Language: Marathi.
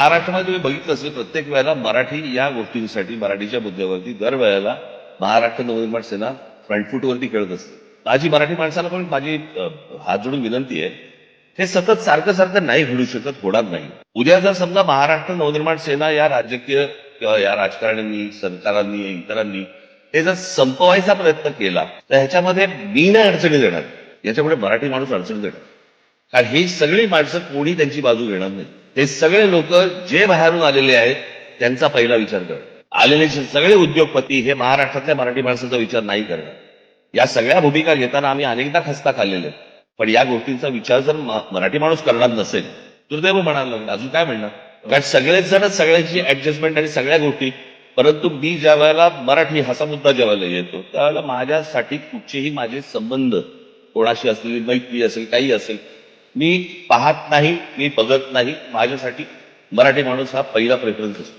महाराष्ट्रामध्ये तुम्ही बघितलं असेल प्रत्येक वेळेला मराठी या गोष्टींसाठी मराठीच्या मुद्द्यावरती दरवेळेला महाराष्ट्र नवनिर्माण सेना फ्रंटफूटवरती खेळत असते. माझी मराठी माणसाला पण माझी हात जोडून विनंती आहे हे सतत सारखं सारखं नाही घडू शकत होणार नाही. उद्या जर समजा महाराष्ट्र नवनिर्माण सेना या राजकीय किंवा या राजकारण्यांनी सरकारांनी इतरांनी हे जर संपवायचा प्रयत्न केला तर ह्याच्यामध्ये मी नाही अडचणी देणार. याच्यामुळे मराठी माणूस अडचणी देणार कारण ही सगळी माणसं कोणी त्यांची बाजू घेणार नाही हे सगळे लोक जे बाहेरून आलेले आहेत त्यांचा पहिला विचार करणार आलेले सगळे उद्योगपती हे महाराष्ट्रातल्या मराठी माणसाचा विचार नाही करणार या सगळ्या भूमिका घेताना आम्ही अनेकदा खस्ता खाल्लेले पण या गोष्टींचा विचार जर मराठी माणूस करणार नसेल दुर्दैव म्हणायला लागलं. अजून काय म्हणणार? कारण सगळेच जण सगळ्यांची ऍडजस्टमेंट आणि सगळ्या गोष्टी परंतु मी ज्या वेळेला मराठी हा मुद्दा ज्या वेळेला येतो त्यावेळेला माझ्यासाठी कुठचेही माझे संबंध कोणाशी असलेली मैत्री असेल काही असेल मी पाहत नाही मी बघत नाही. माझ्यासाठी मराठी माणूस हा पहिला प्रेफरन्स असतो.